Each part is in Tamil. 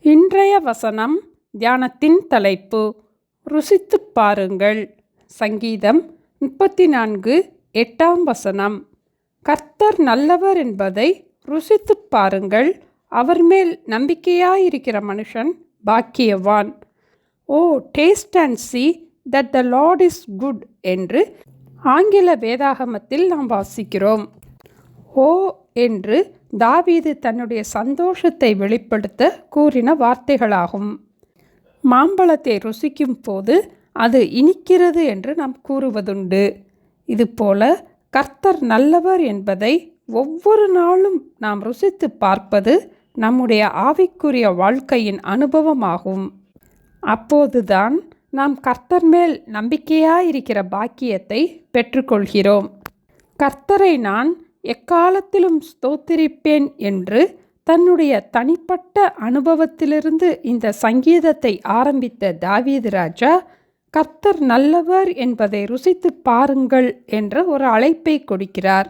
இன்றைய வசனம் தியானத்தின் தலைப்பு. ருசித்துப் பாருங்கள். சங்கீதம் முப்பத்தி நான்கு எட்டாம் வசனம். கர்த்தர் நல்லவர் என்பதை ருசித்துப் பாருங்கள். அவர் மேல் நம்பிக்கையாயிருக்கிற மனுஷன் பாக்கியவான். O taste and see that the lord is good என்று ஆங்கில வேதாகமத்தில் நாம் வாசிக்கிறோம். ஓ என்று தாவீது தன்னுடைய சந்தோஷத்தை வெளிப்படுத்த கூறின வார்த்தைகளாகும். மாம்பழத்தை ருசிக்கும் போது அது இனிக்கிறது என்று நாம் கூறுவதுண்டு. இதுபோல கர்த்தர் நல்லவர் என்பதை ஒவ்வொரு நாளும் நாம் ருசித்து பார்ப்பது நம்முடைய ஆவிக்குரிய வாழ்க்கையின் அனுபவமாகும். அப்போதுதான் நாம் கர்த்தர் மேல் நம்பிக்கையாயிருக்கிற பாக்கியத்தை பெற்றுக்கொள்கிறோம். கர்த்தரை நான் எக்காலத்திலும் ஸ்தோத்திரிப்பேன் என்று தன்னுடைய தனிப்பட்ட அனுபவத்திலிருந்து இந்த சங்கீதத்தை ஆரம்பித்த தாவீது ராஜா கர்த்தர் நல்லவர் என்பதை ருசித்து பாருங்கள் என்ற ஒரு அழைப்பை கொடுக்கிறார்.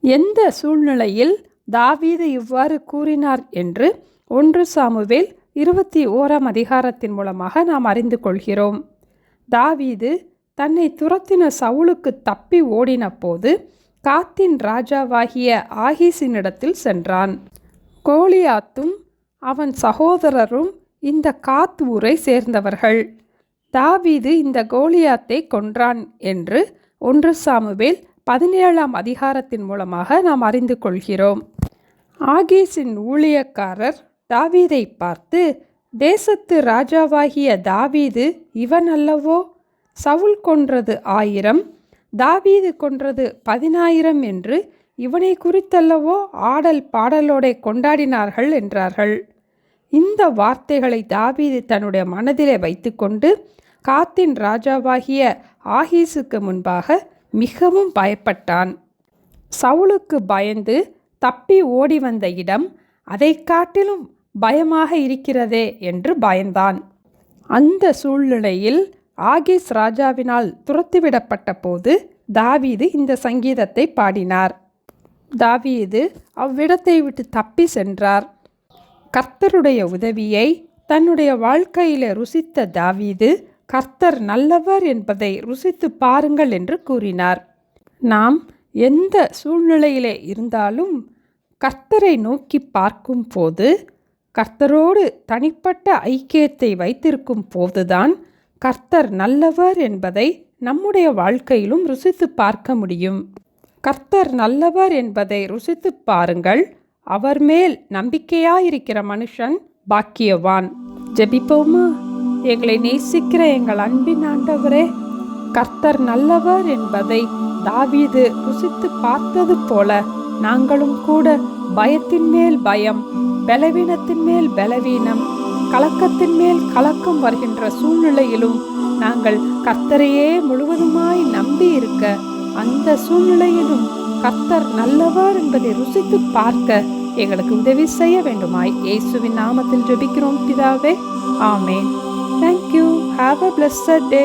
எந்த சூழ்நிலையில் தாவீது இவ்வாறு கூறினார் என்று ஒன்று சாமுவேல் இருபத்தி ஓராம் அதிகாரத்தின் மூலமாக நாம் அறிந்து கொள்கிறோம். தாவீது தன்னை துரத்தின சவுளுக்கு தப்பி ஓடின போது காத்தின் ராஜாவாகிய ஆகீசினிடத்தில் சென்றான். கோலியாத்தும் அவன் சகோதரரும் இந்த காத் ஊரை சேர்ந்தவர்கள். தாவீது இந்த கோலியாத்தை கொன்றான் என்று ஒன்று சாமுவேல் பதினேழாம் அதிகாரத்தின் மூலமாக நாம் அறிந்து கொள்கிறோம். ஆகீஸின் ஊழியக்காரர் தாவீதை பார்த்து தேசத்து ராஜாவாகிய தாவீது இவன் அல்லவோ? சவுல் கொன்றது ஆயிரம் தாவீது கொன்றது பதினாயிரம் என்று இவனை குறித்தல்லவோ ஆடல் பாடலோடே கொண்டாடினார்கள் என்றார்கள். இந்த வார்த்தைகளை தாவீது தன்னுடைய மனதிலே வைத்துக்கொண்டு காத்தின் ராஜாவாகிய ஆகீஸுக்கு முன்பாக மிகவும் பயப்பட்டான். சவுலுக்கு பயந்து தப்பி ஓடி வந்த இடம் அதை காட்டிலும் பயமாக இருக்கிறதே என்று பயந்தான். அந்த சூழ்நிலையில் ஆகிஸ் ராஜாவினால் துரத்திவிடப்பட்ட போது தாவீது இந்த சங்கீதத்தை பாடினார். தாவீது அவ்விடத்தை விட்டு தப்பி சென்றார். கர்த்தருடைய உதவியை தன்னுடைய வாழ்க்கையில ருசித்த தாவீது கர்த்தர் நல்லவர் என்பதை ருசித்து பாருங்கள் என்று கூறினார். நாம் எந்த சூழ்நிலையிலே இருந்தாலும் கர்த்தரை நோக்கி பார்க்கும் போது கர்த்தரோடு தனிப்பட்ட ஐக்கியத்தை வைத்திருக்கும் போதுதான் கர்த்தர் நல்லவர் என்பதை நம்முடைய வாழ்க்கையிலும் ருசித்து பார்க்க முடியும். கர்த்தர் நல்லவர் என்பதை ருசித்து பாருங்கள். அவர் மேல் நம்பிக்கையாயிருக்கிற மனுஷன் பாக்கியவான். ஜெபிப்போமா? எங்களை நேசிக்கிற எங்கள் அன்பின் ஆண்டவரே கர்த்தர் நல்லவர் என்பதை தாவீது ருசித்து பார்த்தது போல நாங்களும் கூட பயத்தின் மேல் பயம் பலவீனத்தின் மேல் பலவீனம் கலக்கத்தின் மேல் கலக்கம் வருகின்ற சூழ்நிலையிலும் நாங்கள் கர்த்தரையே முழுவதுமாய் நம்பி இருக்க அந்த சூழ்நிலையிலும் கர்த்தர் நல்லவர் என்பதை ருசித்து பார்க்க எங்களுக்கு உதவி செய்ய வேண்டுமாய் இயேசுவின் நாமத்தில் ஜெபிக்கிறோம் பிதாவே. ஆமேன். Thank you have a blessed day